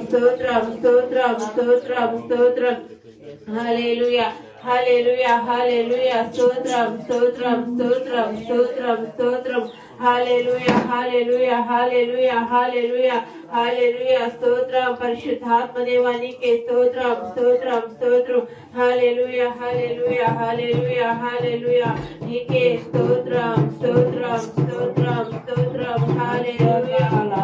స్తోత్రం స్తోత్రం స్తోత్రం స్తోత్రం హల్లెలూయా హల్లెలూయా హల్లెలూయా స్తోత్రం స్తోత్రం స్తోత్రం స్తోత్రం స్తోత్రం హల్లెలూయా హల్లెలూయా హల్లెలూయా హల్లెలూయా హల్లెలూయా స్తోత్రం పరిశుద్ధాత్మ దేవానికి స్తోత్రం స్తోత్రం స్తోత్రం హల్లెలూయా హల్లెలూయా హల్లెలూయా హల్లెలూయా నీకే స్తోత్రం స్తోత్రం స్తోత్రం స్తోత్రం హల్లెలూయా అభిషేకం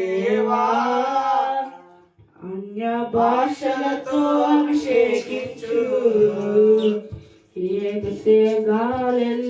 దేవా అన్య భాషలతో అభిషేకించు ఏదితే గాలెల్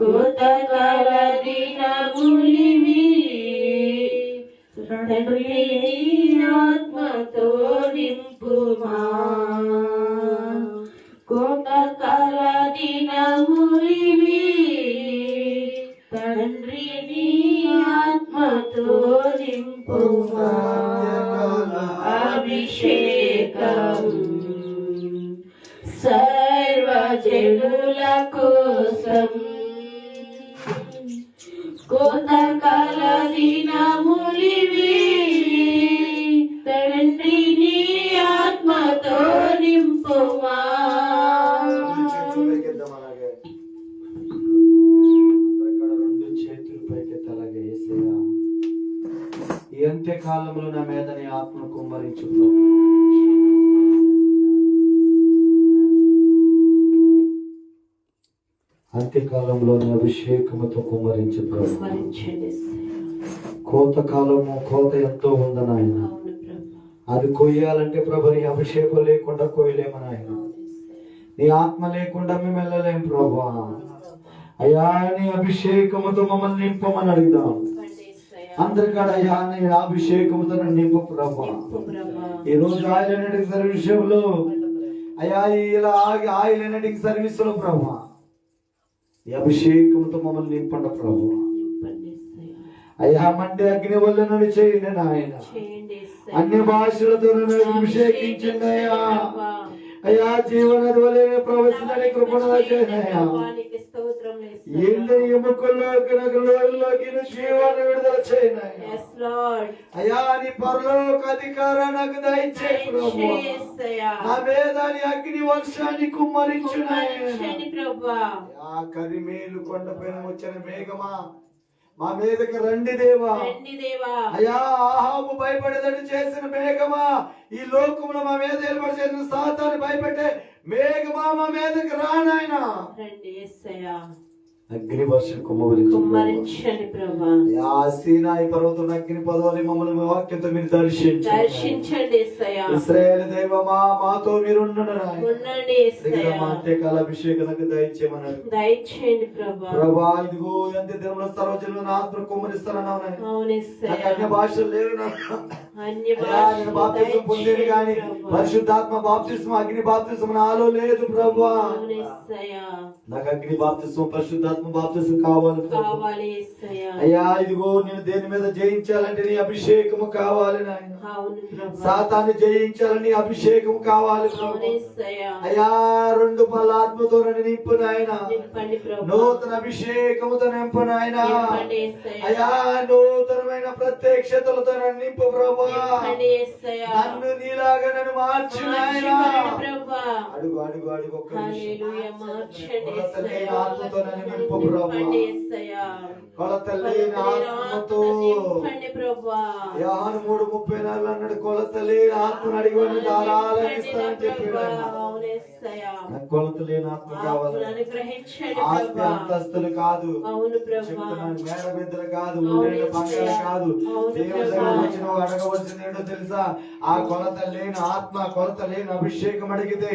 కోతకాల దినములివి తండ్రి నీ ఆత్మతో నింపుమా కోతకాల దినములివి తండ్రి నీ ఆత్మతో నింపుమా అభిషేకం. సర్వజనుల కోసం తండ్రి నీ ఆత్మతో నింపుమా. ఈ అంత్యకాలంలో నా మీద నీ ఆత్మను కుమ్మరించు ప్రభు. అంత్యకాలంలోని అభిషేకముతో కుమ్మరించు ప్రభు కోత కాలము కోత ఎంతో ఉందనాయన అది కొయ్యాలంటే ప్రభు నీ అభిషేకం లేకుండా కోయలేమని ఆయన నీ ఆత్మ లేకుండా మేము వెళ్ళలేం ప్రభా. అయ్యా నీ అభిషేకముతో మమ్మల్ని నింపమని అడుగుదాం అందరికాడ అయ్యా నీ అభిషేకముతో నన్ను నింపు ప్రభా. ఈ రోజు ఆయిల్ సర్వీస్లో అయ్యా ఇలా ఆగి ఆయిల్ ఎనటిక్ సర్వీస్లో ప్రభా. ఈ అభిషేకముతో మమ్మల్ని నింపండి ప్రభు. అయ్యా మండే అగ్ని వల్ల నన్ను చేయండి నాయన అన్య భాషలతో నన్ను అభిషేకించండి అయ్యా. అయ్యా జీవనది వలె ప్రవచనని కృపణ చేయనయ్యా ఏంటి ఎముకల్లోకి నగలోకి జీవాన్ని విడుదల చేయనయ్యా అయ్యా. నీ పరలోక అధికారం నాకు దయచేయి ప్రభు నా మీద నీ అగ్ని వర్షాన్ని కరిమేలు కొండపైన వచ్చిన మేఘమా. మా మీదకి రండి దేవా. అయ్యా ఆహాబు భయపడేదని చేసిన మేఘమా. ఈ లోకమును మా మీద ఏర్పాటు చేసిన సాతాన్ని భయపెట్టే మేఘమా మా మీదకి రానాయన అగ్ని వర్షం కుమ్మరించు కుమ్మరించండి ప్రభా. ఆ సీనాయి పర్వతం అగ్ని పదవాలి మమ్మల్ని మీ వాక్యంతో మీరు దర్శించండి. దర్శించండి ఇస్రాయేల్ దైవమా మాతో మీరు ఉండండి అంత్యకాల అభిషేకానికి దయచేయమన్నారు. దయచేయండి ప్రభా. ప్రభా ఇదిగో ఎంత దినంలో సర్వజనులు నా ఆత్మ కుమ్మరిస్తానన్నావు నాయన. అవును అన్య భాషలు లేవు పొందేది కానీ పరిశుద్ధాత్మ బాప్తిసం అగ్ని బాప్తిసం నాలో లేదు ప్రభా నాకు అగ్ని బాప్తిసం పరిశుద్ధాత్మ బాప్తిసం కావాలి అయ్యా ఇదిగో నేను దేని మీద జయించాలంటే నీ అభిషేకము కావాలి నాయన. సాతాన్ని జయించాలని అభిషేకం కావాలి అయ్యా రెండు పలాత్మతో నన్ను నింపు నాయన. నూతన అభిషేకముతో నింపు నాయన. అయ్యా నూతనమైన ప్రత్యక్షతలతో నన్ను నింపు ప్రభా. నన్ను నీలాగా నన్ను మార్చు అడుగు అడుగు అడుగు ఒక్క ఆత్మతో నన్ను నింపు ఆత్మతో. యోహాను మూడు ముప్పై నాలుగు అన్నాడు కొలత లేని ఆత్మను అడిగి ధారాళంగా ఇస్తానని చెప్పాడు ఆత్మ కావాలి. అంతస్తులు కాదు. చెప్తున్నాను మేడ బిద్దలు కాదు బంగారం. కాదు. దగ్గర వచ్చిన వాడు అడగవలసింది తెలుసా? ఆ కొరత లేని ఆత్మ కొరత లేని అభిషేకం అడిగితే